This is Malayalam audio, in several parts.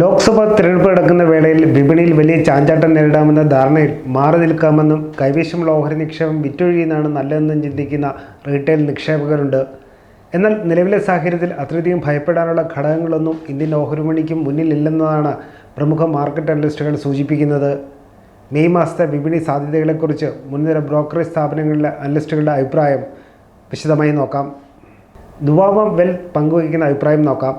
ലോക്സഭാ തിരഞ്ഞെടുപ്പ് നടക്കുന്ന വേളയിൽ വിപണിയിൽ വലിയ ചാഞ്ചാട്ടം നേരിടാമെന്ന ധാരണയിൽ മാറി നിൽക്കാമെന്നും കൈവശമുള്ള ഓഹരി നിക്ഷേപം വിറ്റൊഴിയുന്നതാണ് നല്ലതെന്നും ചിന്തിക്കുന്ന റീറ്റെയിൽ നിക്ഷേപകരുണ്ട്. എന്നാൽ നിലവിലെ സാഹചര്യത്തിൽ അത്രയധികം ഭയപ്പെടാനുള്ള ഘടകങ്ങളൊന്നും ഇന്ത്യൻ ഓഹരി മണിക്കും മുന്നിലില്ലെന്നതാണ് പ്രമുഖ മാർക്കറ്റ് അനലിസ്റ്റുകൾ സൂചിപ്പിക്കുന്നത്. മെയ് മാസത്തെ വിപണി സാധ്യതകളെക്കുറിച്ച് മുൻനിര ബ്രോക്കറേജ് സ്ഥാപനങ്ങളിലെ അനലിസ്റ്റുകളുടെ അഭിപ്രായം വിശദമായി നോക്കാം. ദുവാമ വെൽ പങ്കുവയ്ക്കുന്ന അഭിപ്രായം നോക്കാം.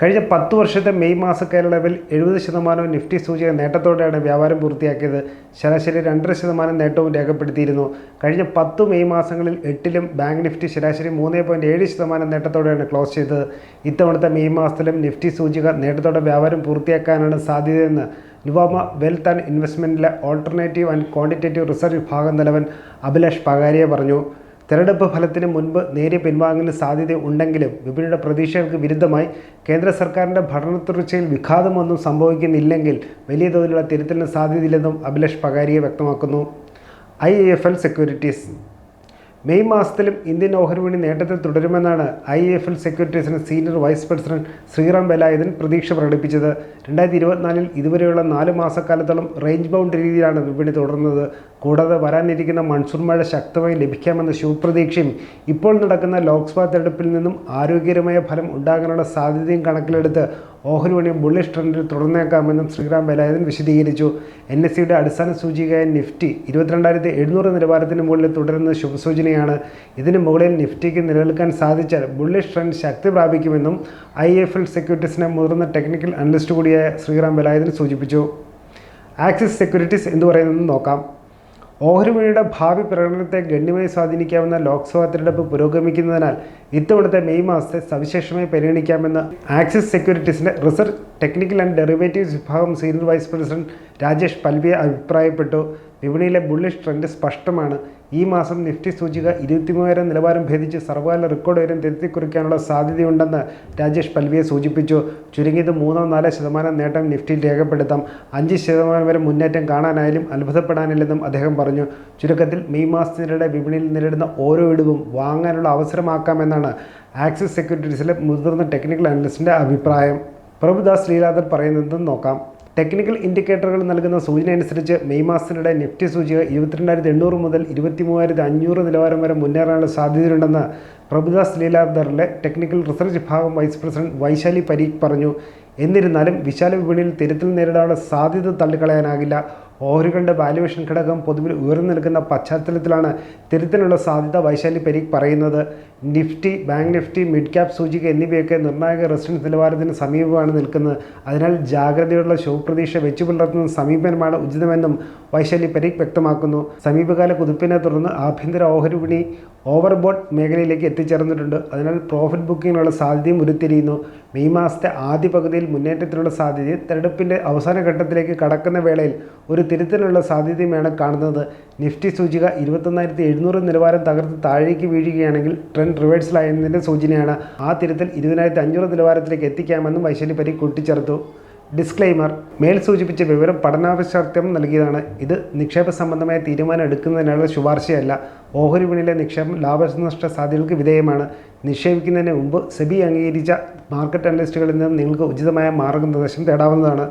കഴിഞ്ഞ പത്ത് വർഷത്തെ മെയ് മാസ കേരളവിൽ എഴുപത് ശതമാനവും നിഫ്റ്റി സൂചിക നേട്ടത്തോടെയാണ് വ്യാപാരം പൂർത്തിയാക്കിയത്. ശരാശരി രണ്ടര ശതമാനം നേട്ടവും രേഖപ്പെടുത്തിയിരുന്നു. കഴിഞ്ഞ പത്ത് മെയ് മാസങ്ങളിൽ എട്ടിലും ബാങ്ക് നിഫ്റ്റി ശരാശരി മൂന്ന് പോയിന്റ് ഏഴ് ശതമാനം നേട്ടത്തോടെയാണ് ക്ലോസ് ചെയ്തത്. ഇത്തവണത്തെ മെയ് മാസത്തിലും നിഫ്റ്റി സൂചിക നേട്ടത്തോടെ വ്യാപാരം പൂർത്തിയാക്കാനാണ് സാധ്യതയെന്ന് നുവാമ വെൽത്ത് ആൻഡ് ഇൻവെസ്റ്റ്മെന്റിലെ ഓൾട്ടർനേറ്റീവ് ആൻഡ് ക്വാണ്ടിറ്റേറ്റീവ് റിസർച്ച് വിഭാഗം തലവൻ അഭിലാഷ് പകാരിയ പറഞ്ഞു. തെരഞ്ഞെടുപ്പ് ഫലത്തിന് മുൻപ് നേരിയ പിൻവാങ്ങലിന് സാധ്യത ഉണ്ടെങ്കിലും വിപണിയുടെ പ്രതീക്ഷകൾക്ക് വിരുദ്ധമായി കേന്ദ്ര സർക്കാരിന്റെ ഭരണത്തുടർച്ചയിൽ വിഘാതമൊന്നും സംഭവിക്കുന്നില്ലെങ്കിൽ വലിയ തോതിലുള്ള തിരുത്തലിന് സാധ്യതയില്ലെന്നും അഭിലാഷ് പകാരിയെ വ്യക്തമാക്കുന്നു. I F L securities May മാസത്തിലും ഇന്ത്യൻ ഓഹരി വിപണി നേട്ടത്തിൽ തുടരുമെന്നാണ് I F L സെക്യൂരിറ്റീസിന് senior vice president Shriram Velayudhan പ്രതീക്ഷ പ്രകടിപ്പിച്ചത്. രണ്ടായിരത്തി ഇരുപത്തിനാലിൽ ഇതുവരെയുള്ള നാല് മാസക്കാലത്തോളം റേഞ്ച് ബൗണ്ട് രീതിയിലാണ് വിപണി തുടർന്നത്. കൂടാതെ വരാനിരിക്കുന്ന മൺസൂൺ മഴ ശക്തമായി ലഭിക്കാമെന്ന ശുഭപ്രതീക്ഷയും ഇപ്പോൾ നടക്കുന്ന ലോക്സഭാ തെരഞ്ഞെടുപ്പിൽ നിന്നും ആരോഗ്യകരമായ ഫലം ഉണ്ടാകാനുള്ള സാധ്യതയും കണക്കിലെടുത്ത് ഓഹരി വണിയും ബുള്ളിഷ് ട്രെൻഡിൽ തുടർന്നേക്കാമെന്നും ശ്രീറാം വേലായുധൻ വിശദീകരിച്ചു. എൻ എസ് സിയുടെ അടിസ്ഥാന സൂചികയായ നിഫ്റ്റി ഇരുപത്തിരണ്ടായിരത്തി എഴുന്നൂറ് നിലവാരത്തിന് മുകളിൽ തുടരുന്ന ശുഭസൂചനയാണ്. ഇതിന് മുകളിൽ നിഫ്റ്റിക്ക് നിലനിൽക്കാൻ സാധിച്ചാൽ ബുള്ളിഷ് ട്രെൻഡ് ശക്തി പ്രാപിക്കുമെന്നും ഐ എഫ് എൽ സെക്യൂരിറ്റീസിനെ മുതിർന്ന ടെക്നിക്കൽ അനലിസ്റ്റ് കൂടിയായ ശ്രീറാം വേലായുധൻ സൂചിപ്പിച്ചു. ആക്സിസ് സെക്യൂരിറ്റീസ് എന്ന് പറയുന്നത് നോക്കാം. ഓഹരി വിപണിയുടെ ഭാവി പ്രകടനത്തെ ഗണ്യമായി സ്വാധീനിക്കാവുന്ന ലോക്സഭാ തിരഞ്ഞെടുപ്പ് പുരോഗമിക്കുന്നതിനാൽ ഇത്തവണത്തെ മെയ് മാസത്തെ സവിശേഷമായി പരിഗണിക്കാമെന്ന് ആക്സിസ് സെക്യൂരിറ്റീസിന്റെ റിസർച്ച് ടെക്നിക്കൽ ആൻഡ് ഡെറിവേറ്റീവ്സ് വിഭാഗം senior vice president Rajesh Palviya അഭിപ്രായപ്പെട്ടു. വിപണിയിലെ ബുള്ളിഷ് ട്രെൻഡ് സ്പഷ്ടമാണ്. ഈ മാസം നിഫ്റ്റി സൂചിക ഇരുപത്തിമൂവായിരം നിലവാരം ഭേദിച്ച് സർവകാല റെക്കോർഡ് ഉയരം തിരുത്തി കുറിക്കാനുള്ള സാധ്യതയുണ്ടെന്ന് രാജേഷ് പൽവിയെ സൂചിപ്പിച്ചു. ചുരുങ്ങിയത് മൂന്നോ നാലോ ശതമാനം നേട്ടം നിഫ്റ്റിയിൽ രേഖപ്പെടുത്താം. അഞ്ച് ശതമാനം വരെ മുന്നേറ്റം കാണാനായാലും അത്ഭുതപ്പെടാനില്ലെന്നും അദ്ദേഹം പറഞ്ഞു. ചുരുക്കത്തിൽ മെയ് മാസത്തിനിടെ വിപണിയിൽ നേരിടുന്ന ഓരോ ഇടിവും വാങ്ങാനുള്ള അവസരമാക്കാമെന്നാണ് ആക്സിസ് സെക്യൂരിറ്റീസിലെ മുതിർന്ന ടെക്നിക്കൽ അനലിസ്റ്റിന്റെ അഭിപ്രായം. പ്രഭുദാസ് ശ്രീലാദർ പറയുന്നത് നോക്കാം. ടെക്നിക്കൽ ഇൻഡിക്കേറ്ററുകൾ നൽകുന്ന സൂചന അനുസരിച്ച് മെയ് മാസത്തിനിടെ നിഫ്റ്റി സൂചിക ഇരുപത്തിരണ്ടായിരത്തി എണ്ണൂറ് മുതൽ ഇരുപത്തി മൂവായിരത്തി അഞ്ഞൂറ് നിലവാരം വരെ മുന്നേറാനുള്ള സാധ്യതയുണ്ടെന്ന് പ്രഭുദാസ് ലീലാദറിലെ ടെക്നിക്കൽ റിസർച്ച് വിഭാഗം വൈസ് പ്രസിഡന്റ് വൈശാലി പരീഖ് പറഞ്ഞു. എന്നിരുന്നാലും വിശാല വിപണിയിൽ തിരുത്തൽ നേരിടാനുള്ള സാധ്യത തള്ളിക്കളയാനാകില്ല. ഓഹരികളുടെ വാല്യുവേഷൻ ഘടകം പൊതുവിൽ ഉയർന്നു നിൽക്കുന്ന പശ്ചാത്തലത്തിലാണ് തിരുത്തിനുള്ള സാധ്യത വൈശാലി പരീഖ് പറയുന്നത്. Nifty bank Nifty mid cap സൂചിക എന്നിവയൊക്കെ നിർണായക റെസിഡൻസ് നിലവാരത്തിന് സമീപമാണ് നിൽക്കുന്നത്. അതിനാൽ ജാഗ്രതയുള്ള ശുഭപ്രതീക്ഷ വെച്ചു പുലർത്തുന്ന സമീപനമാണ് ഉചിതമെന്നും വൈശാലി പരീഖ് വ്യക്തമാക്കുന്നു. സമീപകാല കുതിപ്പിനെ തുടർന്ന് ആഭ്യന്തര ഓഹരി വിപണി ഓവർബോട്ട് മേഖലയിലേക്ക് എത്തിച്ചേർന്നിട്ടുണ്ട്. അതിനാൽ പ്രോഫിറ്റ് ബുക്കിങ്ങിനുള്ള സാധ്യതയും ഉരുത്തിരിയുന്നു. മെയ് മാസത്തെ ആദ്യ പകുതിയിൽ മുന്നേറ്റത്തിനുള്ള സാധ്യതയും തെരഞ്ഞെടുപ്പിന്റെ അവസാന ഘട്ടത്തിലേക്ക് കടക്കുന്ന വേളയിൽ ഒരു തിരുത്തലുള്ള സാധ്യതയുമാണ് കാണുന്നത്. നിഫ്റ്റി സൂചിക ഇരുപത്തൊന്നായിരത്തി എഴുന്നൂറ് നിലവാരം തകർത്ത് താഴേക്ക് വീഴുകയാണെങ്കിൽ ട്രെൻഡ് റിവേഴ്സലായതിന്റെ സൂചനയാണ്. ആ തിരുത്തൽ ഇരുപതിനായിരത്തി അഞ്ഞൂറ് നിലവാരത്തിലേക്ക് എത്തിക്കാമെന്നും വൈശാലി പരി കൂട്ടിച്ചേർത്തു. ഡിസ്ക്ലൈമർ മേൽ സൂചിപ്പിച്ച വിവരം പഠനാവശ്യാർത്ഥം നൽകിയതാണ്. ഇത് നിക്ഷേപ സംബന്ധമായ തീരുമാനം എടുക്കുന്നതിനുള്ള ശുപാർശയല്ല. ഓഹരി വിപണിയിലെ നിക്ഷേപം ലാഭനഷ്ട സാധ്യതകൾക്ക് വിധേയമാണ്. നിക്ഷേപിക്കുന്നതിന് മുമ്പ് സെബി അംഗീകരിച്ച മാർക്കറ്റ് അനലിസ്റ്റുകളിൽ നിന്നും നിങ്ങൾക്ക് ഉചിതമായ മാർഗനിർദ്ദേശം തേടാവുന്നതാണ്.